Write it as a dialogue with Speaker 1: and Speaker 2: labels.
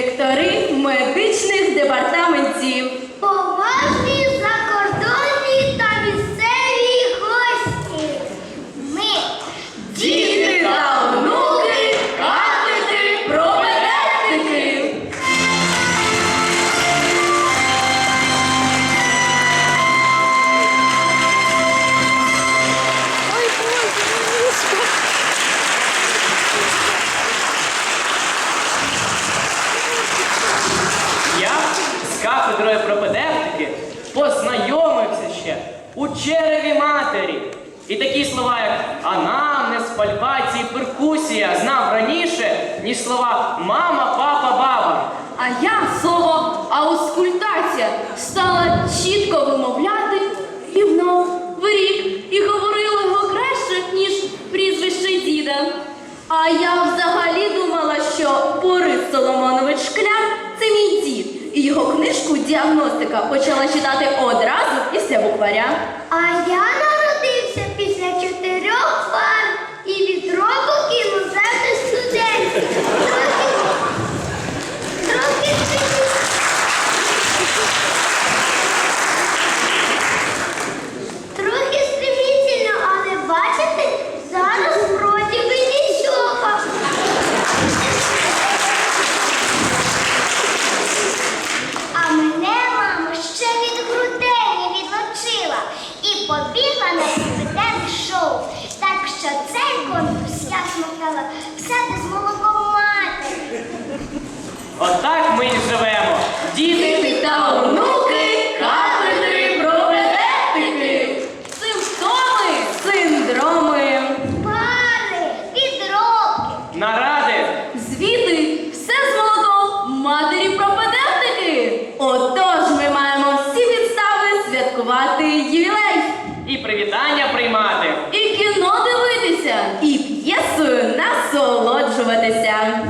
Speaker 1: директори медичних департаментів. Поважні познайомився ще у череві матері. І такі слова, як анамнез, пальпації, перкусія знав раніше, ніж слова мама, папа, баба.
Speaker 2: А я слово аускультація стала чітко вимовляти рівно в рік і говорила його краще, ніж прізвище діда. А я Діагностика почала читати одразу після букваря.
Speaker 3: А я Так ми і живемо. Діти та онуки, кафедри проведетики, симптоми, синдроми, пари, підробки, наради, звіти, все з молоком матері пропедевтики. Отож ми маємо всі підстави святкувати ювілей. І привітання приймати, і
Speaker 1: кіно дивитися, і
Speaker 2: п'єсою насолоджуватися.